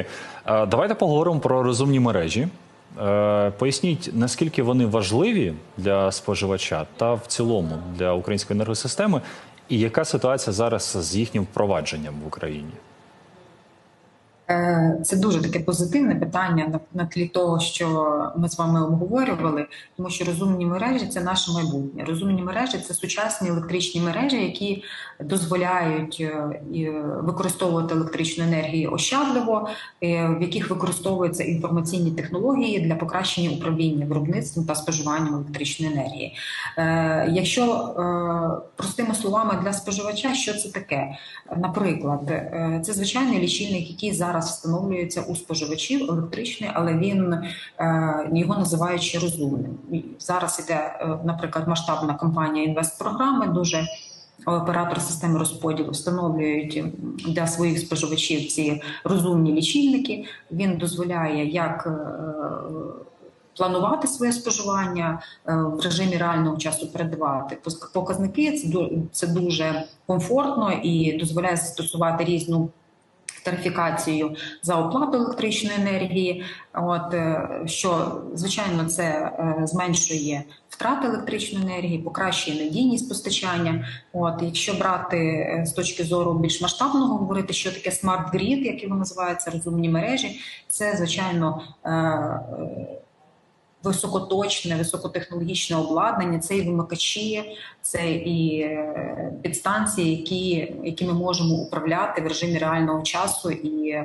Е, Давайте поговоримо про розумні мережі. Е, Поясніть, наскільки вони важливі для споживача та в цілому для української енергосистеми, і яка ситуація зараз з їхнім впровадженням в Україні? Е, Це дуже таке позитивне питання на, тлі того, що ми з вами обговорювали, тому що розумні мережі це наше майбутнє. Розумні мережі це сучасні електричні мережі, які дозволяють е, використовувати електричну енергію ощадливо, е, в яких використовуються інформаційні технології для покращення управління виробництвом та споживанням електричної енергії. Якщо простими словами для споживача, що це таке? Наприклад, це звичайний лічильник, який зараз встановлюється у споживачів електричний, але він е, його називають ще розумним. Зараз іде, е, наприклад, масштабна кампанія інвестпрограми. Дуже оператори системи розподілу встановлюють для своїх споживачів ці розумні лічильники. Він дозволяє як е, планувати своє споживання е, в режимі реального часу передавати показники. Це дуже комфортно і дозволяє застосувати різну тарифікацію за оплату електричної енергії. От е, що звичайно це е, зменшує втрати електричної енергії, покращує надійність постачання. От якщо брати е, з точки зору більш масштабного, говорити, що таке смарт грід, як його називається, розумні мережі, це звичайно. Високоточне, високотехнологічне обладнання, це і вимикачі, це і е, підстанції, які, які ми можемо управляти в режимі реального часу і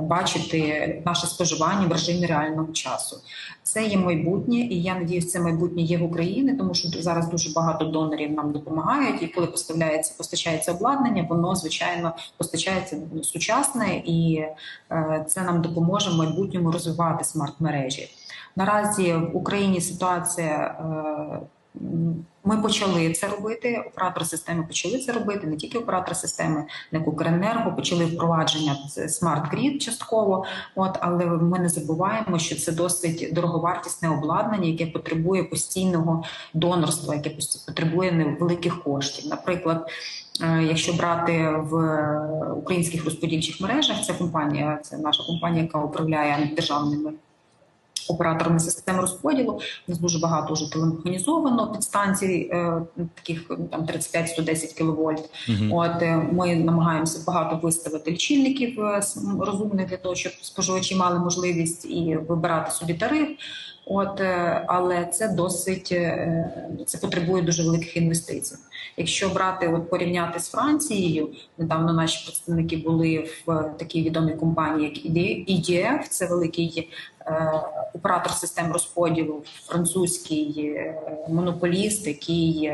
бачити наше споживання в режимі реального часу. Це є майбутнє, і я надіюсь, це майбутнє є в Україні, тому що зараз дуже багато донорів нам допомагають. І коли поставляється постачається обладнання, воно звичайно постачається сучасне, і е, це нам допоможе в майбутньому розвивати смарт-мережі. Наразі в Україні ситуація. Ми почали це робити. Оператори системи почали це робити. Не тільки оператори системи, як Укренерго почали впровадження смарт грід частково. От але ми не забуваємо, що це досить дороговартісне обладнання, яке потребує постійного донорства, яке потребує невеликих коштів. Наприклад, е, якщо брати в українських розподільчих мережах, це компанія, це наша компанія, яка управляє державними операторами системи розподілу. У нас дуже багато вже телемеханізовано підстанцій, е, таких там 35-110 кВт. Мгм. От е, ми намагаємося багато виставити лічильників е, розумних для того, щоб споживачі мали можливість і вибирати собі тариф. От, е, але це досить е, це потребує дуже великих інвестицій. Якщо брати от порівняти з Францією, недавно наші представники були в е, такій відомій компанії, як EDF, це великий е, оператор систем розподілу, французький е, монополіст, який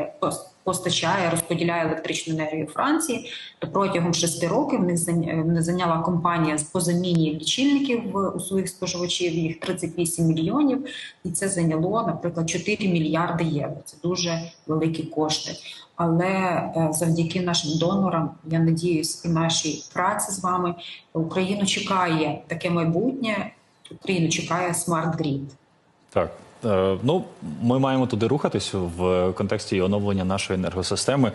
постачає, розподіляє електричну енергію Франції, то протягом шести років них зайня- зайняла компанія з- по заміні лічильників у своїх споживачів їх 38 мільйонів, і це зайняло, наприклад, 4 мільярди євро. Це дуже великі кошти. Але е, завдяки нашим донорам, я надіюсь, і нашій праці з вами Україну чекає таке майбутнє. Україну чекає смарт-грід. Так. Е, Ну, ми маємо туди рухатись в контексті оновлення нашої енергосистеми,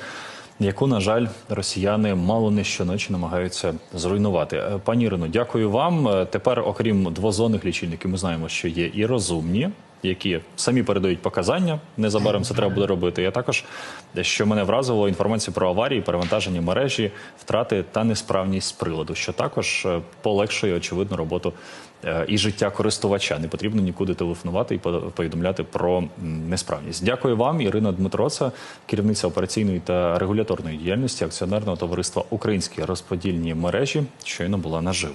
яку, на жаль, росіяни мало не щоночі намагаються зруйнувати. Е, Пані Ірино, дякую вам. Е, Тепер, окрім двозонних лічильників, ми знаємо, що є і розумні, які самі передають показання. Незабаром це треба буде робити. Я також, що мене вразило, інформацію про аварії, перевантаження мережі, втрати та несправність приладу, що також е, полегшує очевидно роботу е, і життя користувача. Не потрібно нікуди телефонувати і по- повідомляти про несправність. Дякую вам, Ірина Дмитроца, керівниця операційної та регуляторної діяльності акціонерного товариства Українські розподільні мережі, щойно була наживо.